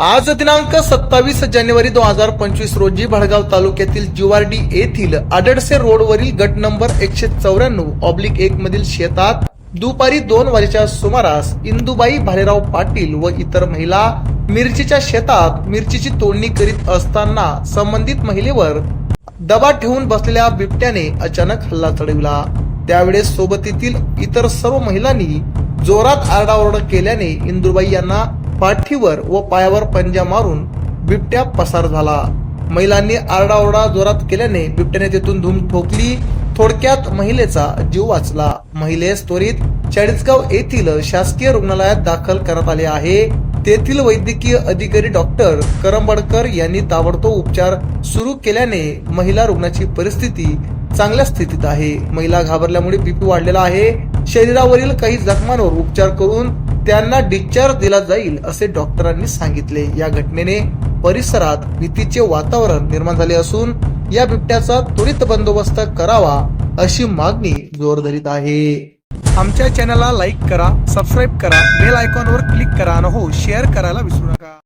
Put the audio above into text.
आज दिनांक सत्तावीस जानेवारी दोन हजार पंचवीस रोजी भडगाव तालुक्यातील जुवारडी येथील आडडसे रोडवरील गट नंबर एकशे चौऱ्याण्णव ऑब्लिक एक मधील शेतात दुपारी दोन वाजेच्या सुमारास इंदुबाई भालेराव पाटील व इतर महिला मिरचीच्या शेतात मिरचीची तोडणी करीत असताना संबंधित महिलेवर दबा ठेवून बसलेल्या बिबट्याने अचानक हल्ला चढविला. त्यावेळेस सोबतीतील इतर सर्व महिलांनी जोरात आरडाओरडा केल्याने इंदुबाई यांना पाठीवर व पायावर पंजा मारून बिबट्या पसार झाला. महिलांनी आरडाओरडा जोरात केल्याने बिबट्याने तेथून धूम ठोकली. थोडक्यात महिलेचा जीव वाचला. महिलेस त्वरित चाळीसगाव येथील शासकीय रुग्णालयात दाखल करण्यात आले आहे. तेथील वैद्यकीय अधिकारी डॉक्टर करंबडकर यांनी ताबडतोब उपचार सुरू केल्याने महिला रुग्णाची परिस्थिती चांगल्या स्थितीत आहे. महिला घाबरल्यामुळे बीपी वाढलेला आहे. शरीरावरील काही जखमांवर उपचार करून त्यांना डिस्चार्ज दिला जाईल असे डॉक्टरांनी सांगितले. या घटनेने परिसरात भीतीचे वातावरण निर्माण झाले असून या बिबट्याचा त्वरित बंदोबस्त करावा अशी मागणी जोर धरीत आहे. आमच्या चॅनलला लाईक करा सबस्क्राईब करा बेल आयकॉनवर क्लिक करा आणि हो शेअर करायला विसरू नका.